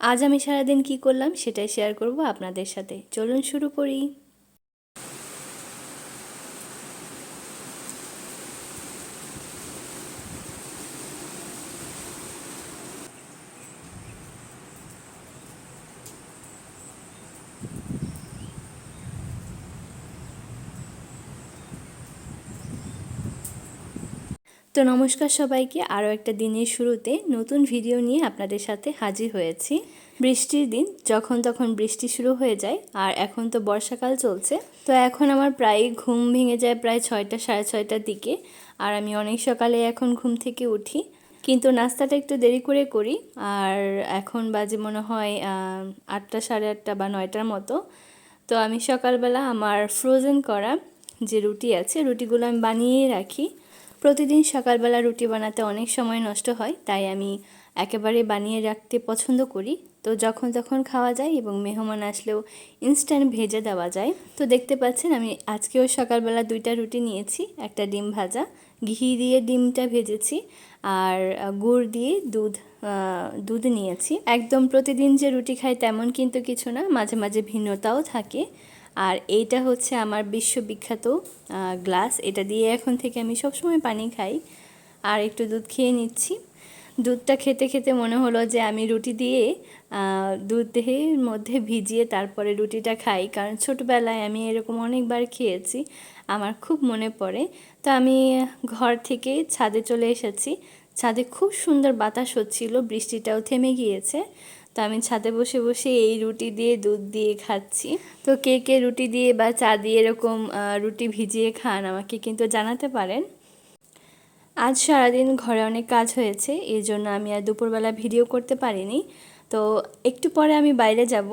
আজ আমি সারাদিন কি করলাম সেটাই শেয়ার করব আপনাদের সাথে। চলুন শুরু করি। তো নমস্কার সবাইকে। আরও একটা দিনের শুরুতে নতুন ভিডিও নিয়ে আপনাদের সাথে হাজির হয়েছি। বৃষ্টির দিন যখন তখন বৃষ্টি শুরু হয়ে যায় আর এখন তো বর্ষাকাল চলছে। তো এখন আমার প্রায় ঘুম ভেঙে যায় প্রায় ছয়টা, সাড়ে ছয়টার দিকে আর আমি অনেক সকালে এখন ঘুম থেকে উঠি। কিন্তু নাস্তাটা একটু দেরি করে করি আর এখন বাজে মনে হয় আটটা, সাড়ে আটটা বা নয়টার মতো। তো আমি সকালবেলা আমার ফ্রোজেন করা যে রুটি আছে, রুটিগুলো আমি বানিয়ে রাখি। প্রতিদিন সকালবেলা রুটি বানাতে অনেক সময় নষ্ট হয়, তাই আমি একেবারে বানিয়ে রাখতে পছন্দ করি। তো যখন তখন খাওয়া যায় এবং মেহমান আসলেও ইনস্ট্যান্ট ভেজে দেওয়া যায়। তো দেখতে পাচ্ছেন আমি আজকেও সকালবেলা দুইটা রুটি নিয়েছি, একটা ডিম ভাজা, ঘি দিয়ে ডিমটা ভেজেছি আর গুড় দিয়ে দুধ দুধ নিয়েছি। একদম প্রতিদিন যে রুটি খাই তেমন কিন্তু কিছু না, মাঝে মাঝে ভিন্নতাও থাকে। আর এইটা হচ্ছে আমার বিশ্ববিখ্যাত গ্লাস এটা দিয়ে এখন থেকে আমি সবসময় পানি খাই। আর একটু দুধ খেয়ে নিচ্ছি। দুধটা খেতে খেতে মনে হলো যে আমি রুটি দিয়ে দুধের মধ্যে ভিজিয়ে তারপরে রুটিটা খাই। কারণ ছোটোবেলায় আমি এরকম অনেকবার খেয়েছি, আমার খুব মনে পড়ে। তো আমি ঘর থেকে ছাদে চলে এসেছি। ছাদে খুব সুন্দর বাতাস হচ্ছিল, বৃষ্টিটাও থেমে গিয়েছে। তো আমি ছাদে বসে বসে এই রুটি দিয়ে দুধ দিয়ে খাচ্ছি। তো কে কে রুটি দিয়ে বা চা দিয়ে এরকম রুটি ভিজিয়ে খান আমাকে কিন্তু জানাতে পারেন। আজ সারাদিন ঘরে অনেক কাজ হয়েছে এই জন্য আমি আর দুপুরবেলা ভিডিও করতে পারিনি। তো একটু পরে আমি বাইরে যাব।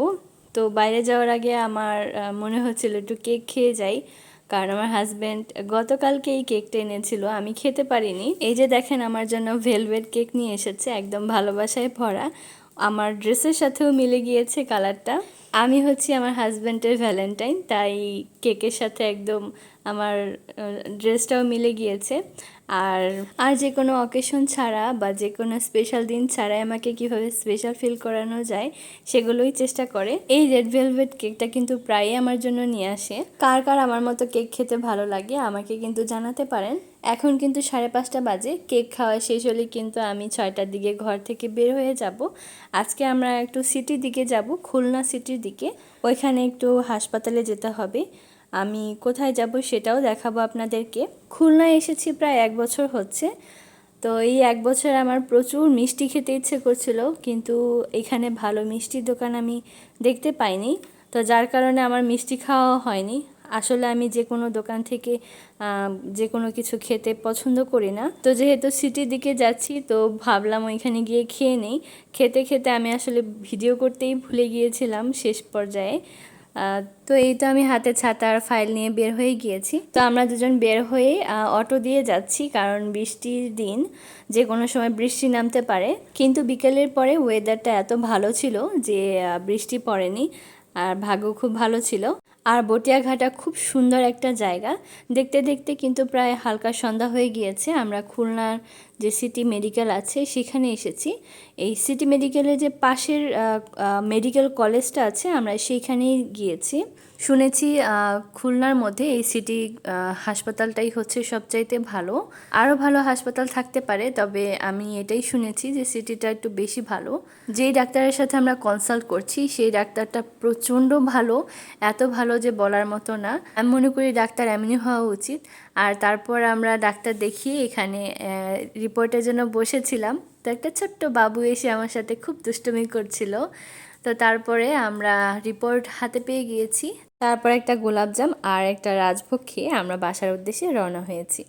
তো বাইরে যাওয়ার আগে আমার মনে হচ্ছিল একটু কেক খেয়ে যাই, কারণ আমার হাজব্যান্ড গতকালকে এই কেকটা এনেছিল, আমি খেতে পারিনি। এই যে দেখেন আমার জন্য ভেলভেট কেক নিয়ে এসেছে, একদম ভালোবাসায় ভরা। আমার ড্রেসের সাথেও মিলে গিয়েছে কালারটা। আমি হচ্ছি আমার হাজব্যান্ডের ভ্যালেন্টাইন, তাই কেকের সাথে একদম আমার ড্রেসটাও মিলে গিয়েছে। আর আর যে কোনো অকেশন ছাড়া বা যে কোনো স্পেশাল দিন ছাড়াই আমাকে কীভাবে স্পেশাল ফিল করানো যায়, সেগুলোই চেষ্টা করে। এই রেড ভেলভেট কেকটা কিন্তু প্রায়ই আমার জন্য নিয়ে আসে। কার কার আমার মতো কেক খেতে ভালো লাগে, আমাকে কিন্তু জানাতে পারেন। এখন কিন্তু সাড়ে পাঁচটা বাজে, কেক খাওয়া শেষ হলে কিন্তু আমি ছয়টার দিকে ঘর থেকে বের হয়ে যাব। আজকে আমরা একটু সিটির দিকে যাব, খুলনা সিটির দিকে। ওইখানে একটু হাসপাতালে যেতে হবে। আমি কোথায় যাব সেটাও দেখাবো আপনাদেরকে। খুলনায় এসেছি প্রায় এক বছর হচ্ছে। তো এই এক বছর আমার প্রচুর মিষ্টি খেতে ইচ্ছে করছিল, কিন্তু এখানে ভালো মিষ্টির দোকান আমি দেখতে পাইনি। তো যার কারণে আমার মিষ্টি খাওয়া হয়নি। আসলে আমি যে কোনো দোকান থেকে যে কোনো কিছু খেতে পছন্দ করি না। তো যেহেতু সিটির দিকে যাচ্ছি, তো ভাবলাম ওইখানে গিয়ে খেয়ে নেই। খেতে খেতে আমি আসলে ভিডিও করতেই ভুলে গিয়েছিলাম শেষ পর্যায়ে। তো এই তো আমি হাতে ছাতা আর ফাইল নিয়ে বের হয়ে গিয়েছি। তো আমরা দুজন বের হয়ে অটো দিয়ে যাচ্ছি, কারণ বৃষ্টির দিন যে কোনো সময় বৃষ্টি নামতে পারে। কিন্তু বিকেলের পরে ওয়েদারটা এত ভালো ছিল যে বৃষ্টি পড়েনি। আর ভাগ্য খুব ভালো ছিল। আর বটিয়াঘাটা খুব সুন্দর একটা জায়গা। দেখতে দেখতে কিন্তু প্রায় হালকা সন্ধ্যা হয়ে গিয়েছে। আমরা খুলনার যে সিটি মেডিকেল আছে, সেখানে এসেছি। এই সিটি মেডিকেলের যে পাশের মেডিকেল কলেজটা আছে, আমরা সেইখানেই গিয়েছি। শুনেছি খুলনার মধ্যে এই সিটি হাসপাতালটাই হচ্ছে সবচাইতে ভালো। আরও ভালো হাসপাতাল থাকতে পারে, তবে আমি এটাই শুনেছি যে সিটিটা একটু বেশি ভালো। যেই ডাক্তারের সাথে আমরা কনসাল্ট করছি, সেই ডাক্তারটা প্রচণ্ড ভালো। এত ভালো যে বলার মতো না। আমি মনে করি ডাক্তার এমনই হওয়া উচিত। আর তারপর আমরা ডাক্তার দেখিয়ে এখানে রিপোর্টের জন্য বসেছিলাম। তো একটা ছোট্ট বাবু এসে আমার সাথে খুব দুষ্টুমি করছিল। তো তারপরে আমরা রিপোর্ট হাতে পেয়ে গিয়েছি। তারপর একটা গোলাপজাম আর একটা রাজভোগ খেয়ে আমরা বাসার উদ্দেশ্যে রওনা হয়েছি।